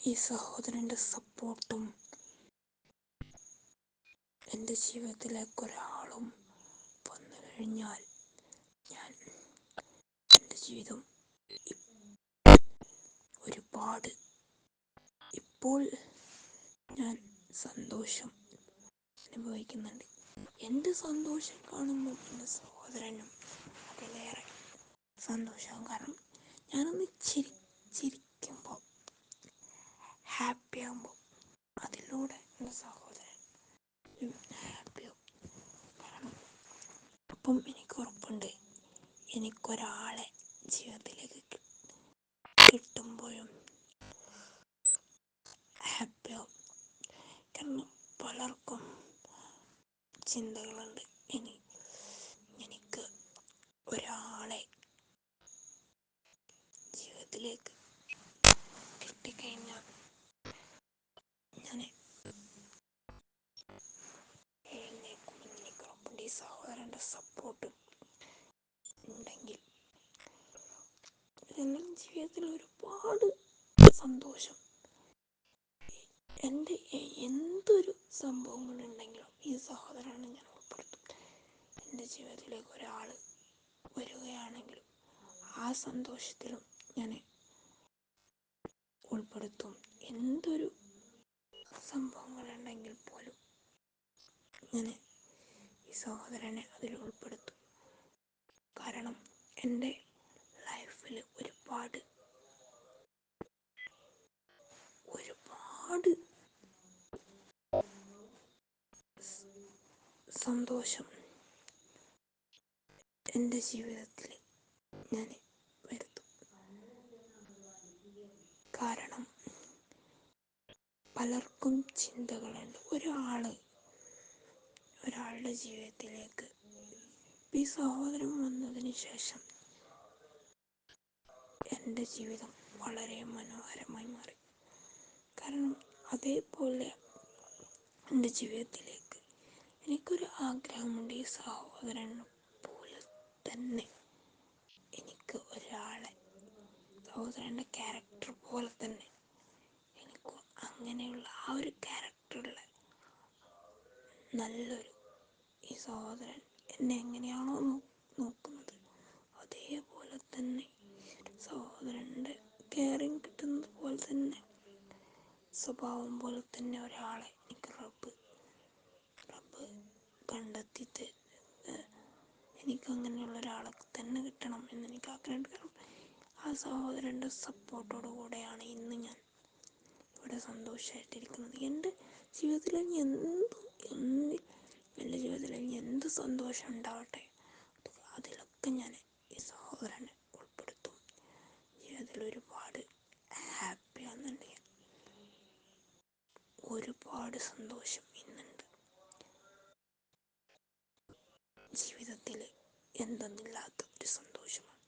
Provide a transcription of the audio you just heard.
ഈ സഹോദരന്റെ സപ്പോർട്ടും എന്റെ ജീവിതത്തിലേക്ക് ഒരാളും വന്നു കഴിഞ്ഞാൽ ഞാൻ എന്റെ ജീവിതം ഒരുപാട് ഇപ്പോൾ ഞാൻ സന്തോഷം അനുഭവിക്കുന്നുണ്ട്. എന്റെ സന്തോഷം കാണുമ്പോൾ എന്റെ സഹോദരനും അതിലേറെ സന്തോഷവും കാരണം ഞാനൊന്ന് ചിരി ചിരിക്കുമ്പോൾ ഹാപ്പി ആകുമ്പോൾ അതിലൂടെ എന്റെ സഹോദരൻ ഹാപ്പിയാവും കാരണം അപ്പം എനിക്ക് ഉറപ്പുണ്ട്. എനിക്കൊരാളെ ജീവിതത്തിലേക്ക് കിട്ടുമ്പോഴും ഹാപ്പിയാവും കാരണം പലർക്കും ചിന്തകളുണ്ട്. ഇനി എനിക്ക് ഒരാളെ ജീവിതത്തിലേക്ക് കിട്ടിക്കഴിഞ്ഞാൽ ഉറപ്പുണ്ട് ഈ സഹോദരന്റെ സപ്പോർട്ട് ഉണ്ടെങ്കിൽ ഇതെല്ലാം ജീവിതത്തിൽ ഒരുപാട് സന്തോഷം. എന്റെ എന്തൊരു സംഭവങ്ങളുണ്ടെങ്കിലും ഈ സഹോദരനെ ഞാൻ ഉൾപ്പെടുത്തും. എന്റെ ജീവിതത്തിലേക്ക് ഒരാൾ വരികയാണെങ്കിലും ആ സന്തോഷത്തിലും ഞാൻ ഉൾപ്പെടുത്തും. എന്തൊരു സംഭവങ്ങളുണ്ടെങ്കിൽ പോലും ഞാൻ ഈ സഹോദരനെ അതിൽ ഉൾപ്പെടുത്തും. കാരണം എന്റെ ലൈഫിൽ ഒരുപാട് ഒരുപാട് സന്തോഷം എന്റെ ജീവിതത്തിൽ ഞാൻ വരുത്തും കാരണം പലർക്കും ചിന്തകളുണ്ട് ഒരാൾ ഒരാളുടെ ജീവിതത്തിലേക്ക് ഈ സഹോദരൻ വന്നതിന് ശേഷം എന്റെ ജീവിതം വളരെ മനോഹരമായി മാറി. കാരണം അതേപോലെ എന്റെ ജീവിതത്തിലേക്ക് എനിക്കൊരു ആഗ്രഹമുണ്ട് ഈ സഹോദരൻ പോലെ തന്നെ എനിക്ക് ഒരാളെ സഹോദരന്റെ ക്യാരക്ടർ അങ്ങനെയുള്ള ആ ഒരു ക്യാരക്ടറുള്ള നല്ലൊരു ഈ സഹോദരൻ എന്നെ എങ്ങനെയാണോ നോക്കുന്നത്. അതേപോലെ തന്നെ സഹോദരന്റെ കെയറിങ് കിട്ടുന്നത് പോലെ തന്നെ സ്വഭാവം പോലെ തന്നെ ഒരാളെ എനിക്ക് റബ്ബ് റബ്ബ് കണ്ടെത്തി ത- എനിക്ക് അങ്ങനെയുള്ള ഒരാളെ തന്നെ കിട്ടണം എന്ന് എനിക്ക് ആഗ്രഹമുണ്ട്. കാരണം ആ സഹോദരന്റെ സപ്പോർട്ടോടു കൂടെയാണ് ഇന്ന് സന്തോഷമായിട്ടിരിക്കുന്നത് എന്റെ ജീവിതത്തിൽ ഇനി എന്ത് എന്റെ ജീവിതത്തിൽ ഇനി എന്ത് സന്തോഷം ഉണ്ടാവട്ടെ? അത് അതിലൊക്കെ ഞാൻ ഈ സഹോദരനെ ഉൾപ്പെടുത്തും. ജീവിതത്തിൽ ഒരുപാട് ഹാപ്പി ആണെന്നുണ്ടെങ്കിൽ ഒരുപാട് സന്തോഷം ഇന്നുണ്ട്. ജീവിതത്തിൽ എന്തെന്നില്ലാത്ത ഒരു സന്തോഷമാണ്